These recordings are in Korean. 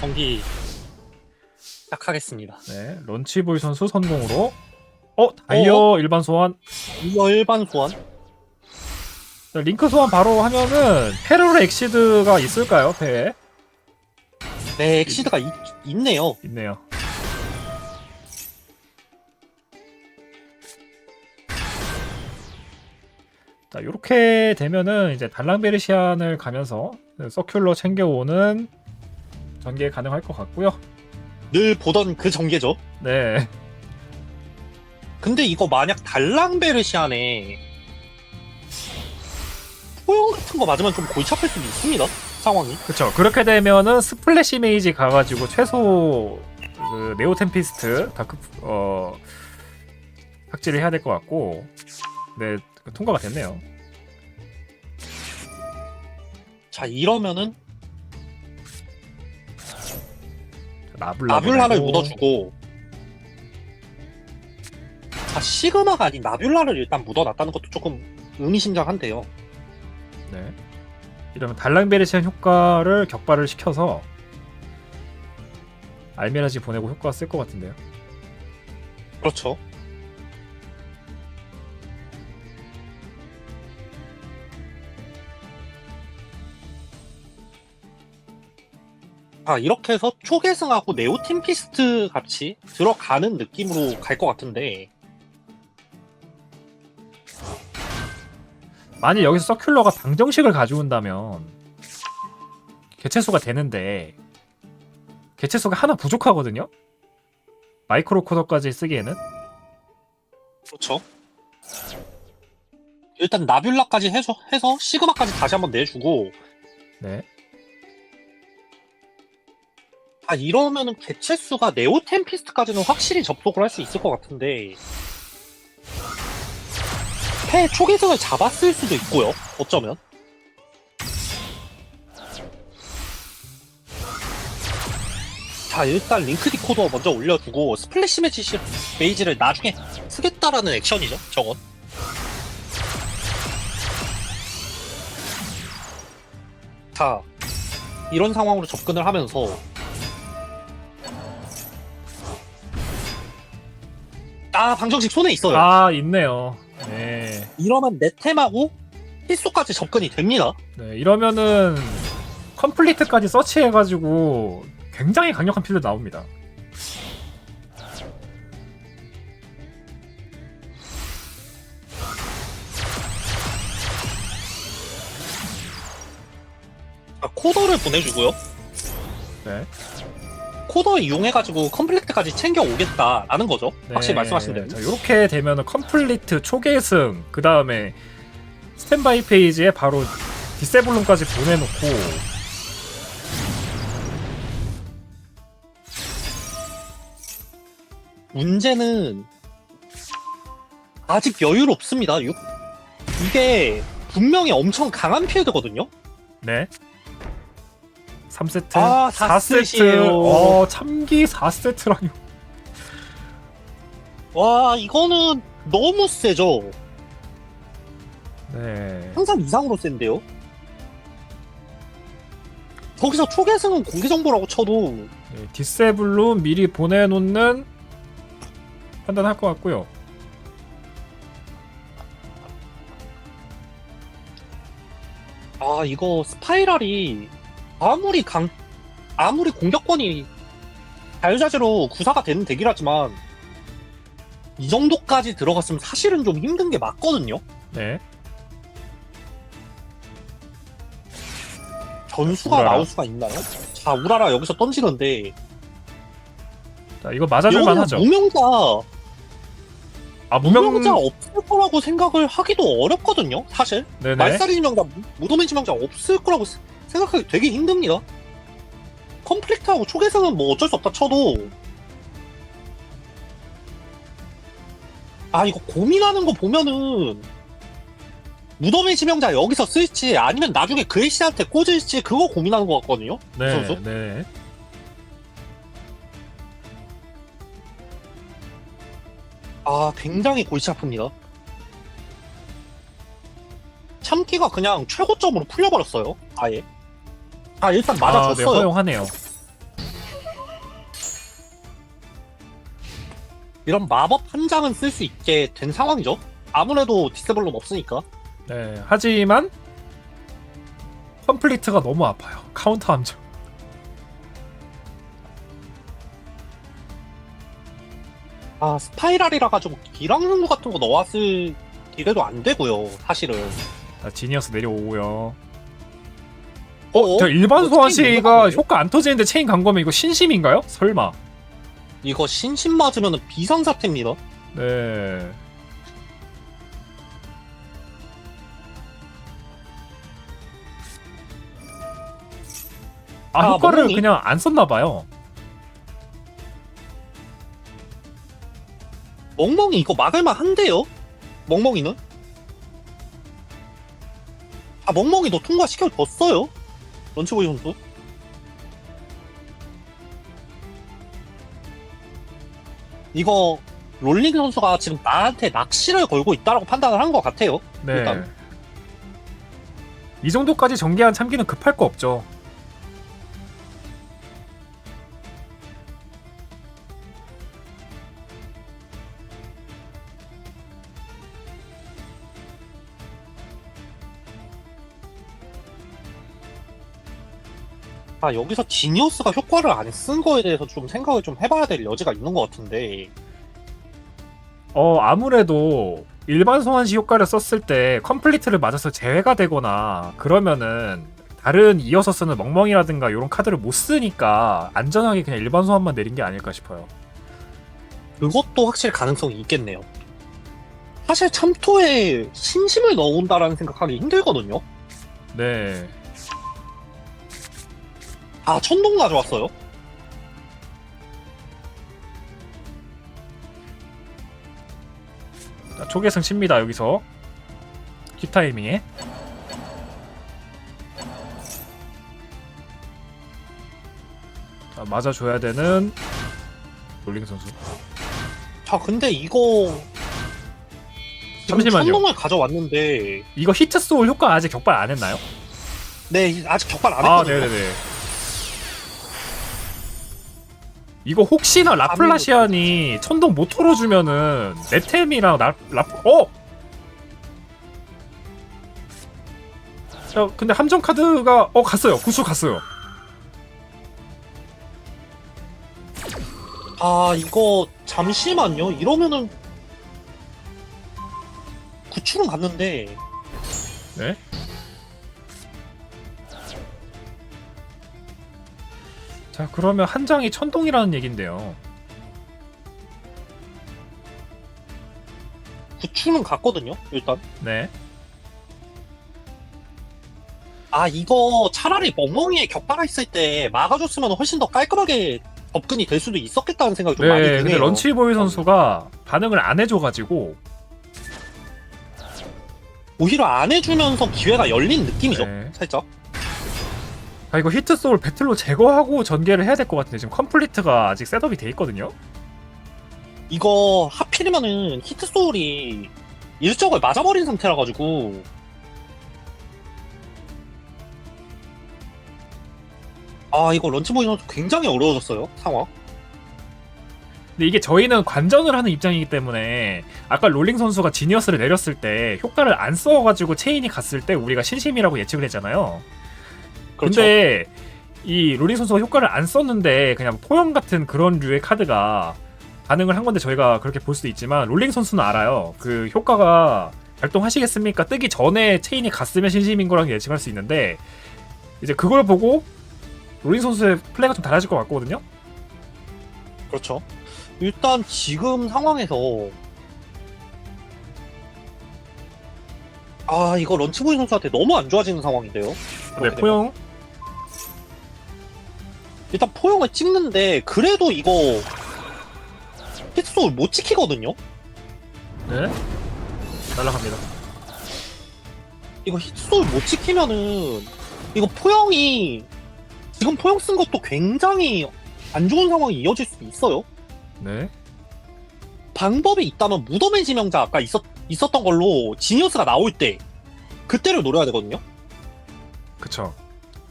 경기 시작하겠습니다. 네, 런치보이 선수 선공으로. 어 달려 일반 소환. 이거 일반 소환? 자, 링크 소환 바로 하면은 페르르 엑시드가 있을까요? 배에 네, 엑시드가 있, 있네요. 있네요 자 요렇게 되면은 이제 달랑베르시안을 가면서 서큘러 챙겨오는 전개 가능할 것 같고요 늘 보던 그 전개죠. 네 근데 이거 만약 달랑베르시안에 포용 같은 거 맞으면 좀 골치 아플 수도 있습니다. 상황이. 그쵸 그렇게 되면은 스플래시 메이지 가가지고 최소 그 네오 템피스트 다크 어 삭제를 해야 될 것 같고 네 통과가 됐네요 자, 이러면은 나블라 나뷸라를 묻어주고 자, 시그마가 아닌 나뷸라를 일단 묻어놨다는 것도 조금 의미심장한데요. 네 이러면 달랑베르시안 효과를 격발을 시켜서 알미라지 보내고 효과 쓸 것 같은데요 그렇죠. 아, 이렇게 해서 초계승하고 네오 팀피스트 같이 들어가는 느낌으로 갈 것 같은데, 만약 여기서 서큘러가 방정식을 가져온다면 개체수가 되는데 개체수가 하나 부족하거든요? 마이크로 코더까지 쓰기에는? 그렇죠. 일단 나뷸라까지 해서, 해서 시그마까지 다시 한번 내주고, 네 아, 이러면은 개체수가 네오 템피스트까지는 확실히 접속을 할 수 있을 것 같은데, 패 초계승을 잡았을 수도 있고요. 어쩌면. 자, 일단 링크 디코더 먼저 올려주고, 스플래시 매치 시- 메이지를 나중에 쓰겠다라는 액션이죠, 저건. 자, 이런 상황으로 접근을 하면서, 아, 방정식 손에 있어요. 아 있네요. 네. 이러면 네템하고 필수까지 접근이 됩니다. 네 이러면은 컴플리트까지 서치해가지고 굉장히 강력한 필드 나옵니다. 아, 코더를 보내주고요. 네. 코더 이용해가지고 컴플리트까지 챙겨 오겠다라는 거죠. 네. 확실히 말씀하신 대로. 자, 이렇게 되면은 컴플리트 초계승 그 다음에 스탠바이 페이지에 바로 디세블론까지 보내놓고 문제는 아직 여유롭습니다. 유- 이게 분명히 엄청 강한 필드거든요. 네. 3세트, 아, 4세트, 4세트예요. 어, 참기 4세트라니. 와 이거는 너무 세죠. 네. 항상 이상으로 센데요. 거기서 초계승은 공개 정보라고 쳐도 네, 디세블론 미리 보내놓는 판단할 것 같고요. 아 이거 스파이럴이 아무리 강 아무리 공격권이 자유자재로 구사가 되는 덱이라지만 이 정도까지 들어갔으면 사실은 좀 힘든 게 맞거든요. 네. 전수가 우라라. 나올 수가 있나요? 자 우라라 여기서 던지는데 자, 이거 맞아줄만 하죠. 무명자 아, 무명. 무명자 없을 거라고 생각을 하기도 어렵거든요. 사실 네네. 말살이 지명자 무도맨 지 명자 없을 거라고 세- 생각하기 되게 힘듭니다. 컴플렉트하고 초계승은 뭐 어쩔 수 없다 쳐도 아 이거 고민하는 거 보면은 무덤의 지명자 여기서 쓸지 아니면 나중에 그레이시한테 꽂을지 그거 고민하는 것 같거든요. 네. 선수? 네. 아 굉장히 골치 아픕니다. 참기가 그냥 최고점으로 풀려버렸어요. 아예. 아 일단 아, 네, 맞아줬어요. 허용하네요. 이런 마법 한 장은 쓸 수 있게 된 상황이죠. 아무래도 디스블론 없으니까. 네, 하지만 컴플리트가 너무 아파요. 카운터 함정. 아 스파이랄이라 가지고 기랑승부 같은 거 넣었을 기대도 안 되고요. 사실은. 자, 지니어스 내려오고요. 어? 저 일반 소환시가 효과 안 터지는데 체인 간 거면 이거 신심인가요? 설마. 이거 신신 맞으면 비상사태입니다. 네. 아, 아, 효과를 멍멍이? 그냥 안 썼나 봐요. 멍멍이 이거 막을만 한데요? 멍멍이는? 아 멍멍이도 통과시켜줬어요? 런치보이 선수? 이거 롤링 선수가 지금 나한테 낚시를 걸고 있다라고 판단을 한 것 같아요. 네. 일단. 이 정도까지 전개한 참기는 급할 거 없죠. 아 여기서 지니어스가 효과를 안 쓴 거에 대해서 좀 생각을 좀 해봐야 될 여지가 있는 것 같은데 어 아무래도 일반 소환시 효과를 썼을 때 컴플리트를 맞아서 제외가 되거나 그러면은 다른 이어서 쓰는 멍멍이라든가 이런 카드를 못 쓰니까 안전하게 그냥 일반 소환만 내린 게 아닐까 싶어요. 그것도 확실히 가능성이 있겠네요. 사실 참토에 신심을 넣어온다라는 생각하기 힘들거든요. 네. 아 천동 가져왔어요? 자, 초계승 칩니다 여기서 킵 타이밍에 자 맞아줘야 되는 롤링 선수 자 근데 이거 지금 잠시만요. 천동을 가져왔는데 이거 히트 소울 효과 아직 격발 안 했나요? 네 아직 격발 안 아 했거든요. 네네네 이거 혹시나 라플라시안이 천동 못 털어주면은 네템이랑 라, 라 어? 자 근데 함정 카드가 어 갔어요 구수 갔어요 아 이거 잠시만요. 이러면은 구출은 갔는데 네? 자 그러면 한 장이 천동이라는 얘긴데요 구출은 갔거든요. 일단 네 아 이거 차라리 멍멍이에 격파가 있을 때 막아줬으면 훨씬 더 깔끔하게 접근이 될 수도 있었겠다는 생각이 좀 많이 네, 드네요. 근데 런치보이 선수가 반응을 안 해줘가지고 오히려 안 해주면서 기회가 열린 느낌이죠. 네. 살짝. 아 이거 히트 소울 배틀로 제거하고 전개를 해야 될 것 같은데 지금 컴플리트가 아직 셋업이 돼 있거든요. 이거 하필이면은 히트 소울이 일적을 맞아버린 상태라 가지고 아 이거 런치보이 선수 굉장히 어려워졌어요 상황. 근데 이게 저희는 관전을 하는 입장이기 때문에 아까 롤링 선수가 지니어스를 내렸을 때 효과를 안 써가지고 체인이 갔을 때 우리가 신심이라고 예측을 했잖아요. 그렇죠. 근데 이 롤링 선수가 효과를 안 썼는데 그냥 포영 같은 그런 류의 카드가 반응을 한 건데 저희가 그렇게 볼 수도 있지만 롤링 선수는 알아요. 그 효과가 발동하시겠습니까? 뜨기 전에 체인이 갔으면 신심인 거랑 예측할 수 있는데 이제 그걸 보고 롤링 선수의 플레이가 좀 달라질 것 같거든요. 그렇죠. 일단 지금 상황에서 아 이거 런치보이 선수한테 너무 안 좋아지는 상황인데요. 네, 그렇게 되면. 포영 일단 포용을 찍는데 그래도 이거 히트소울 못 지키거든요. 네 날라갑니다. 이거 히트소울 못 지키면은 이거 포영이 지금 포영 쓴 것도 굉장히 안 좋은 상황이 이어질 수도 있어요. 네. 방법이 있다면 무덤의 지명자 아까 있었, 있었던 걸로 지니어스가 나올 때 그때를 노려야 되거든요. 그쵸.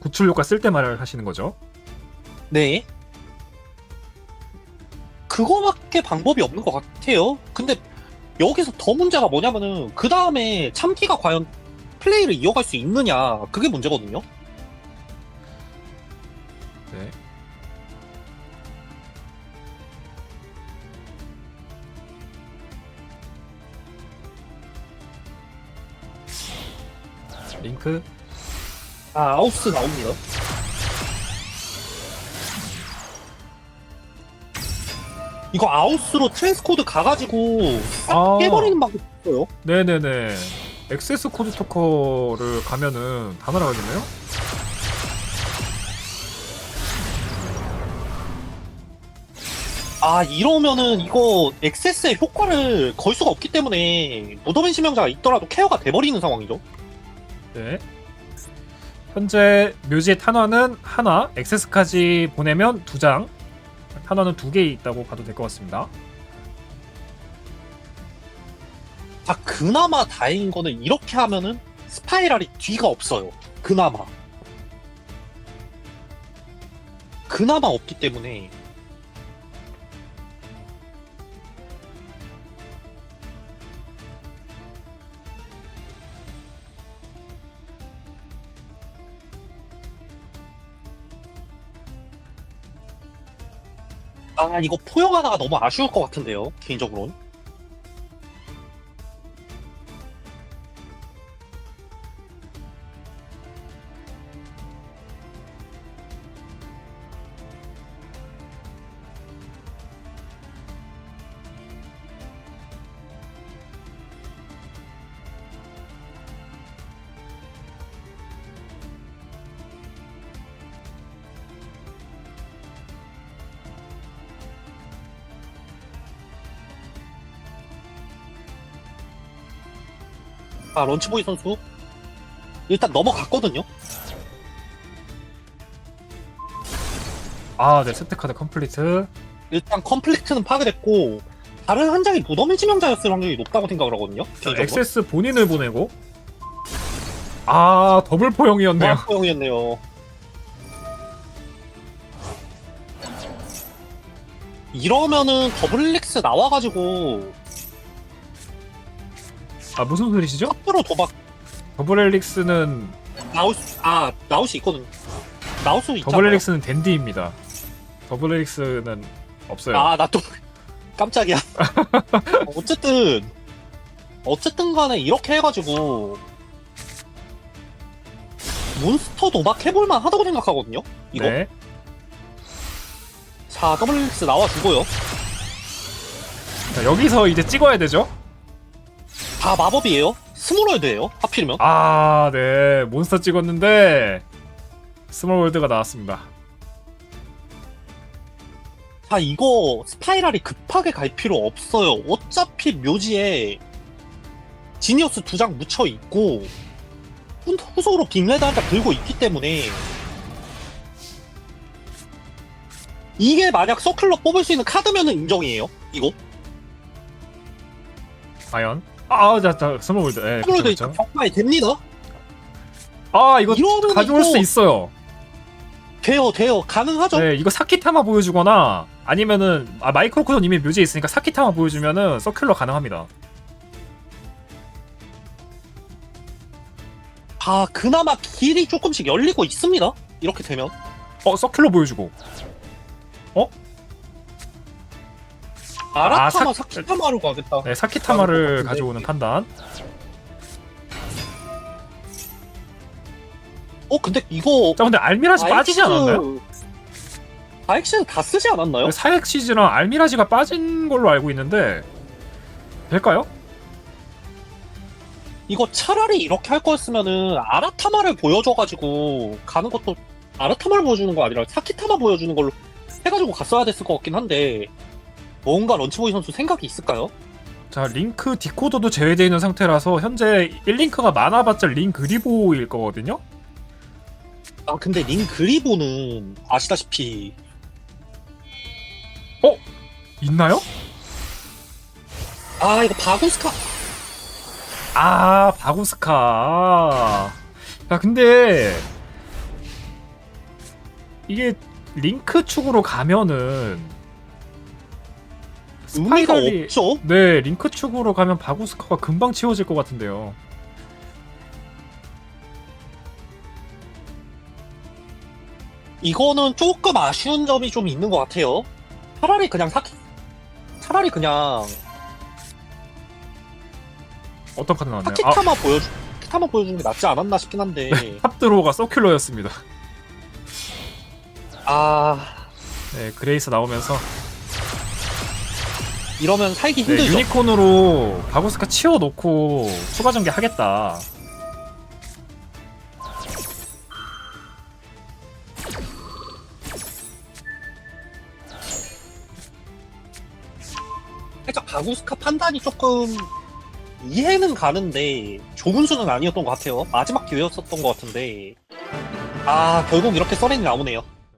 구출 효과 쓸 때 말을 하시는 거죠? 네. 그거밖에 방법이 없는 것 같아요. 근데 여기서 더 문제가 뭐냐면은 그 다음에 참기가 과연 플레이를 이어갈 수 있느냐 그게 문제거든요. 네. 링크 아 아우스 나옵니다. 이거 아우스로 트랜스코드 가가지고 싹 아. 깨버리는 방법 있어요. 네네네 액세스 코드 토커를 가면은 다 날아가겠네요? 아 이러면은 이거 엑세스의 효과를 걸 수가 없기 때문에 무덤의 심명자가 있더라도 케어가 돼버리는 상황이죠. 네 현재 묘지의 탄환은 하나 액세스까지 보내면 두 장 탄환은 두 개 있다고 봐도 될 것 같습니다 아 그나마 다행인 거는 이렇게 하면은 스파이랄이 뒤가 없어요. 그나마. 그나마 없기 때문에 아 이거 포용하다가 너무 아쉬울 것 같은데요 개인적으로는 아 런치보이 선수? 일단 넘어갔거든요? 아 네 세트카드 컴플리트. 일단 컴플리트는 파괴됐고 다른 한 장이 무덤의 지명자였을 확률이 높다고 생각을 하거든요 자, 개인적으로. 액세스 본인을 보내고. 아 더블 포용이었네요. 포용이었네요. 이러면은 더블릭스 나와가지고 아 무슨 소리시죠? 앞으로 도박 더블 헬릭스는 나올 수, 아수 있거든 나올 수 있잖아요. 더블 헬릭스는 댄디입니다. 더블 헬릭스는 없어요. 아 나 또 깜짝이야. 어쨌든 어쨌든 간에 이렇게 해가지고 몬스터 도박 해볼만 하다고 생각하거든요? 이거? 네. 자 더블릭스 나와 주고요. 자, 여기서 이제 찍어야 되죠 다 마법이에요 스몰월드예요 하필이면 아, 네. 몬스터 찍었는데 스몰 월드가 나왔습니다. 자 이거 스파이랄이 급하게 갈 필요 없어요 어차피 묘지에 지니어스 두 장 묻혀 있고 후- 후속으로 빅레드 한 장 들고 있기 때문에 이게 만약 서클러 뽑을 수 있는 카드면은 인정이에요 이거 과연? 아, 자, 자, 스몰 월드. 예, 그쵸. 정말 됩니다 아, 이거 이러면 가져올 이거 수 있어요. 돼요 돼요 가능하죠 네, 이거 사키타마 보여주거나 아니면은 아, 마이크로코전 이미 묘지에 있으니까 사키타마 보여주면은 서큘러 가능합니다. 아 그나마 길이 조금씩 열리고 있습니다 이렇게 되면 어, 서큘러 보여주고. 아라타마 사- 사키타마로 가겠다 네, 사키타마를 아, 가져오는 판단. 어 근데 이거 자, 근데 알미라지 빠지지 않았나요? 아엑스는 다 쓰지 않았나요? 사액 시즈랑 알미라지가 빠진 걸로 알고 있는데 될까요? 이거 차라리 이렇게 할 거였으면은 아라타마를 보여줘가지고 가는 것도 아라타마를 보여주는 거 아니라 사키타마 보여주는 걸로 해가지고 갔어야 됐을 것 같긴 한데 뭔가 런치보이 선수 생각이 있을까요? 자, 링크 디코더도 제외되어 있는 상태라서 현재 1링크가 많아봤자 링 그리보일 거거든요? 아 근데 링 그리보는 아시다시피 있나요? 아 이거 바구스카 아, 바구스카. 야, 근데 이게 링크 축으로 가면은 의미가 스파이럴이 없죠. 네 링크 축으로 가면 바구스카가 금방 치워질 것 같은데요. 이거는 조금 아쉬운 점이 좀 있는 것 같아요. 차라리 그냥 사키, 차라리 그냥 어떤 카드 나왔나요? 아, 사키타마 보여주, 사키타마 보여주는 게 낫지 않았나 싶긴 한데. 탑드로우가 서큘러였습니다. 아, 네 그레이스 나오면서 이러면 살기 네, 힘들죠. 유니콘으로 바구스카 치워놓고 추가 전개 하겠다. 살짝 바구스카 판단이 조금 이해는 가는데 좋은 수는 아니었던 것 같아요. 마지막 기회였었던 것 같은데. 아, 결국 이렇게 써렌이 나오네요.